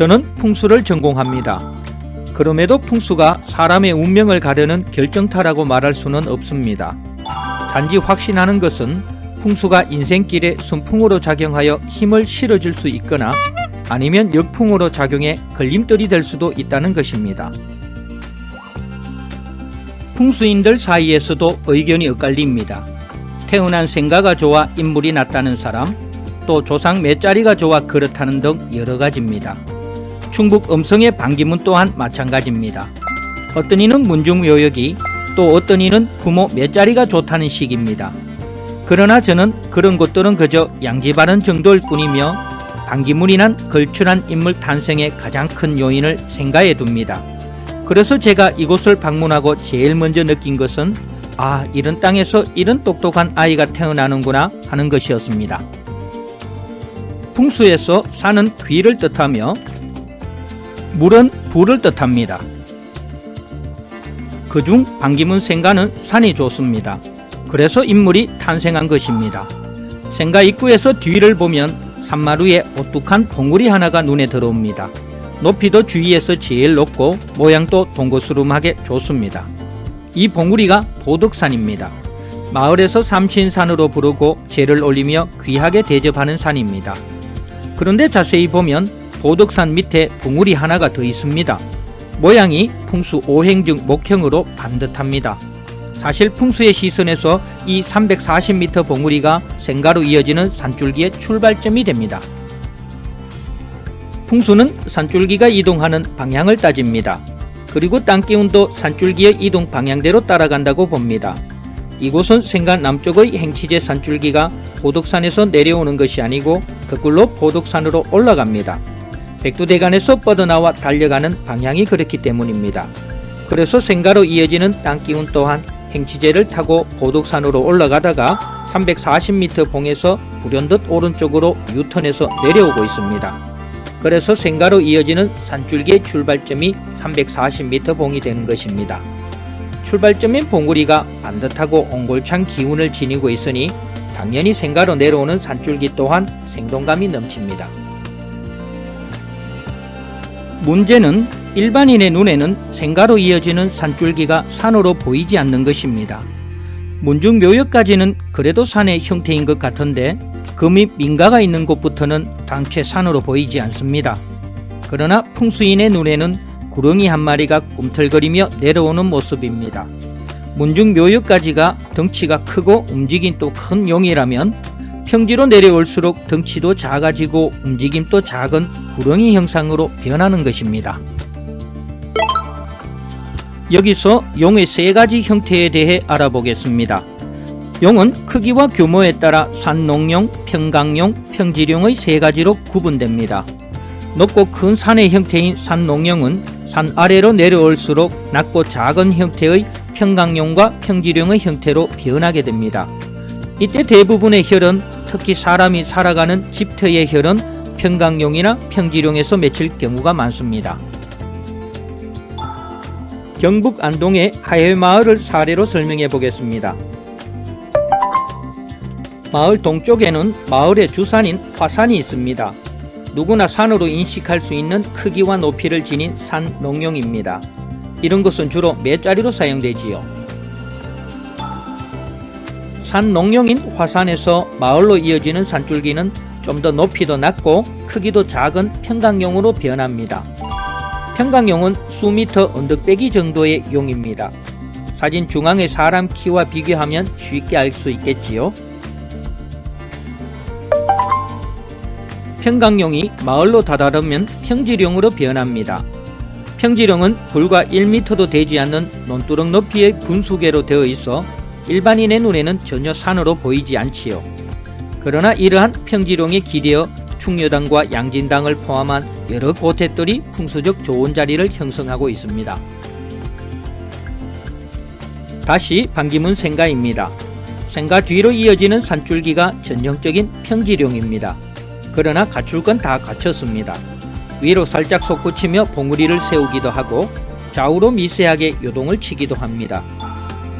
저는 풍수를 전공합니다. 그럼에도 풍수가 사람의 운명을 가르는 결정타라고 말할 수는 없습니다. 단지 확신하는 것은 풍수가 인생길에 순풍으로 작용하여 힘을 실어줄 수 있거나 아니면 역풍으로 작용해 걸림돌이 될 수도 있다는 것입니다. 풍수인들 사이에서도 의견이 엇갈립니다. 태어난 생가가 좋아 인물이 났다는 사람, 또 조상 몇 자리가 좋아 그렇다는 등 여러 가지입니다. 충북 음성의 반기문 또한 마찬가지입니다. 어떤 이는 문중묘역이 또 어떤 이는 부모 몇 자리가 좋다는 식입니다. 그러나 저는 그런 것들은 그저 양지바른 정도일 뿐이며 반기문이란 걸출한 인물 탄생의 가장 큰 요인을 생각해 둡니다. 그래서 제가 이곳을 방문하고 제일 먼저 느낀 것은 아, 이런 땅에서 이런 똑똑한 아이가 태어나는구나 하는 것이었습니다. 풍수에서 산은 귀를 뜻하며 물은 불을 뜻합니다. 그중 반기문 생가는 산이 좋습니다. 그래서 인물이 탄생한 것입니다. 생가 입구에서 뒤를 보면 산마루에 오뚝한 봉우리 하나가 눈에 들어옵니다. 높이도 주위에서 제일 높고 모양도 동고스름하게 좋습니다. 이 봉우리가 보덕산입니다. 마을에서 삼신산으로 부르고 제를 올리며 귀하게 대접하는 산입니다. 그런데 자세히 보면 보덕산 밑에 봉우리 하나가 더 있습니다. 모양이 풍수 오행중 목형으로 반듯합니다. 사실 풍수의 시선에서 이 340m 봉우리가 생가로 이어지는 산줄기의 출발점이 됩니다. 풍수는 산줄기가 이동하는 방향을 따집니다. 그리고 땅 기운도 산줄기의 이동 방향대로 따라간다고 봅니다. 이곳은 생가 남쪽의 행치제 산줄기가 보덕산에서 내려오는 것이 아니고 거꾸로 보덕산으로 올라갑니다. 백두대간에서 뻗어나와 달려가는 방향이 그렇기 때문입니다. 그래서 생가로 이어지는 땅기운 또한 행치제를 타고 보덕산으로 올라가다가 340m 봉에서 불현듯 오른쪽으로 유턴해서 내려오고 있습니다. 그래서 생가로 이어지는 산줄기의 출발점이 340m 봉이 되는 것입니다. 출발점인 봉우리가 반듯하고 옹골찬 기운을 지니고 있으니 당연히 생가로 내려오는 산줄기 또한 생동감이 넘칩니다. 문제는 일반인의 눈에는 생가로 이어지는 산줄기가 산으로 보이지 않는 것입니다. 문중 묘역까지는 그래도 산의 형태인 것 같은데 금이 민가가 있는 곳부터는 당최 산으로 보이지 않습니다. 그러나 풍수인의 눈에는 구렁이 한 마리가 꿈틀거리며 내려오는 모습입니다. 문중 묘역까지가 덩치가 크고 움직임 또큰 용이라면 평지로 내려올수록 덩치도 작아지고 움직임도 작은 구렁이 형상으로 변하는 것입니다. 여기서 용의 세 가지 형태에 대해 알아보겠습니다. 용은 크기와 규모에 따라 산농용, 평강용, 평지룡의 세 가지로 구분됩니다. 높고 큰 산의 형태인 산농용은 산 아래로 내려올수록 낮고 작은 형태의 평강용과 평지룡의 형태로 변하게 됩니다. 이때 대부분의 혈은 특히 사람이 살아가는 집터의 혈은 평강용이나 평지룡에서 맺힐 경우가 많습니다. 경북 안동의 하회마을을 사례로 설명해 보겠습니다. 마을 동쪽에는 마을의 주산인 화산이 있습니다. 누구나 산으로 인식할 수 있는 크기와 높이를 지닌 산 농용입니다. 이런 것은 주로 매자리로 사용되지요. 산 농용인 화산에서 마을로 이어지는 산줄기는 좀 더 높이도 낮고 크기도 작은 평강용으로 변합니다. 평강용은 수미터 언덕배기 정도의 용입니다. 사진 중앙의 사람 키와 비교하면 쉽게 알 수 있겠지요. 평강용이 마을로 다다르면 평지룡으로 변합니다. 평지룡은 불과 1m도 되지 않는 논두렁 높이의 분수계로 되어 있어 일반인의 눈에는 전혀 산으로 보이지 않지요. 그러나 이러한 평지룡에 기대어 충여당과 양진당을 포함한 여러 고택들이 풍수적 좋은 자리를 형성하고 있습니다. 다시 반기문 생가입니다. 생가 뒤로 이어지는 산줄기가 전형적인 평지룡입니다. 그러나 갖출 건 다 갖췄습니다. 위로 살짝 솟구치며 봉우리를 세우기도 하고 좌우로 미세하게 요동을 치기도 합니다.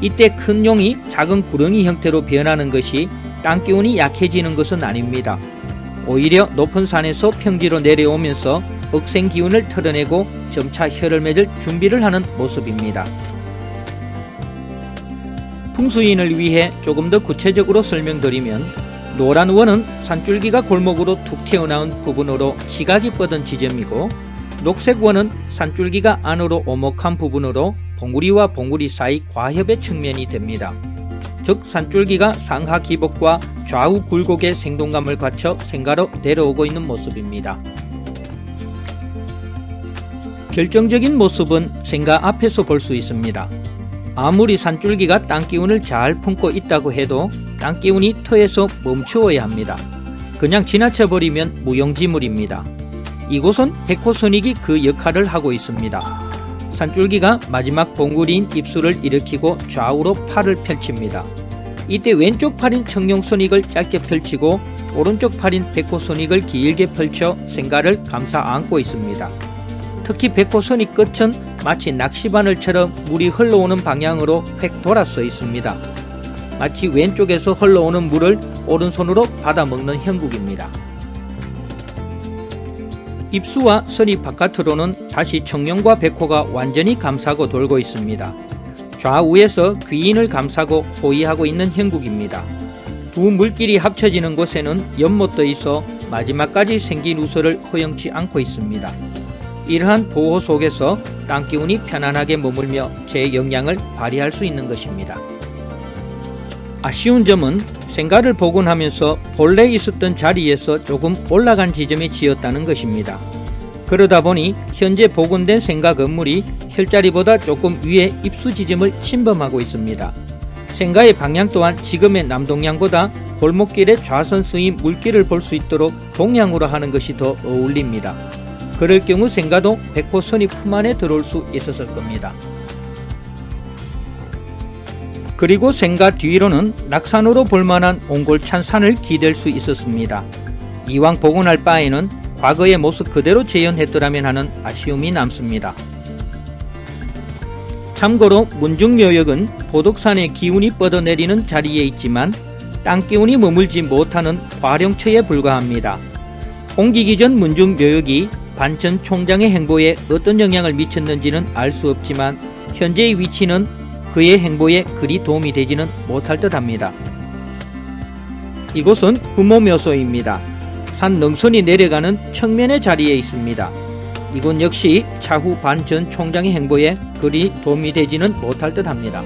이때 큰 용이 작은 구렁이 형태로 변하는 것이 땅 기운이 약해지는 것은 아닙니다. 오히려 높은 산에서 평지로 내려오면서 억센 기운을 털어내고 점차 혀를 맺을 준비를 하는 모습입니다. 풍수인을 위해 조금 더 구체적으로 설명드리면 노란 원은 산줄기가 골목으로 툭 튀어나온 부분으로 시각이 뻗은 지점이고 녹색 원은 산줄기가 안으로 오목한 부분으로 봉우리와 봉우리 사이 과협의 측면이 됩니다. 즉 산줄기가 상하 기복과 좌우 굴곡의 생동감을 갖춰 생가로 내려오고 있는 모습입니다. 결정적인 모습은 생가 앞에서 볼 수 있습니다. 아무리 산줄기가 땅 기운을 잘 품고 있다고 해도 땅 기운이 터에서 멈추어야 합니다. 그냥 지나쳐 버리면 무용지물입니다. 이곳은 백호선익이 그 역할을 하고 있습니다. 산줄기가 마지막 봉구리인 입술을 일으키고 좌우로 팔을 펼칩니다. 이때 왼쪽 팔인 청룡선익을 짧게 펼치고 오른쪽 팔인 백호선익을 길게 펼쳐 생가를 감싸 안고 있습니다. 특히 백호선익 끝은 마치 낚시바늘처럼 물이 흘러오는 방향으로 획 돌아 서 있습니다. 마치 왼쪽에서 흘러오는 물을 오른손으로 받아먹는 형국입니다. 입수와 선이 바깥으로는 다시 청룡과 백호가 완전히 감싸고 돌고 있습니다. 좌우에서 귀인을 감싸고 호위하고 있는 형국입니다. 두 물길이 합쳐지는 곳에는 연못도 있어 마지막까지 생긴 우설을 허용치 않고 있습니다. 이러한 보호 속에서 땅 기운이 편안하게 머물며 제 영향을 발휘할 수 있는 것입니다. 아쉬운 점은 생가를 복원하면서 본래 있었던 자리에서 조금 올라간 지점에 지었다는 것입니다. 그러다 보니 현재 복원된 생가 건물이 혈자리보다 조금 위에 입수 지점을 침범하고 있습니다. 생가의 방향 또한 지금의 남동향보다 골목길의 좌선 스임 물길을 볼 수 있도록 동향으로 하는 것이 더 어울립니다. 그럴 경우 생가도 백호선이 품 안에 들어올 수 있었을 겁니다. 그리고 생가 뒤로는 낙산으로 볼만한 옹골찬 산을 기댈 수 있었습니다. 이왕 복원할 바에는 과거의 모습 그대로 재현했더라면 하는 아쉬움이 남습니다. 참고로 문중묘역은 보덕산의 기운이 뻗어내리는 자리에 있지만 땅 기운이 머물지 못하는 과령처에 불과합니다. 옮기기 전 문중묘역이 반천 총장의 행보에 어떤 영향을 미쳤는지는 알 수 없지만 현재의 위치는 그의 행보에 그리 도움이 되지는 못할 듯 합니다. 이곳은 부모묘소입니다. 산 능선이 내려가는 측면의 자리에 있습니다. 이곳 역시 차후 반 전 총장의 행보에 그리 도움이 되지는 못할 듯 합니다.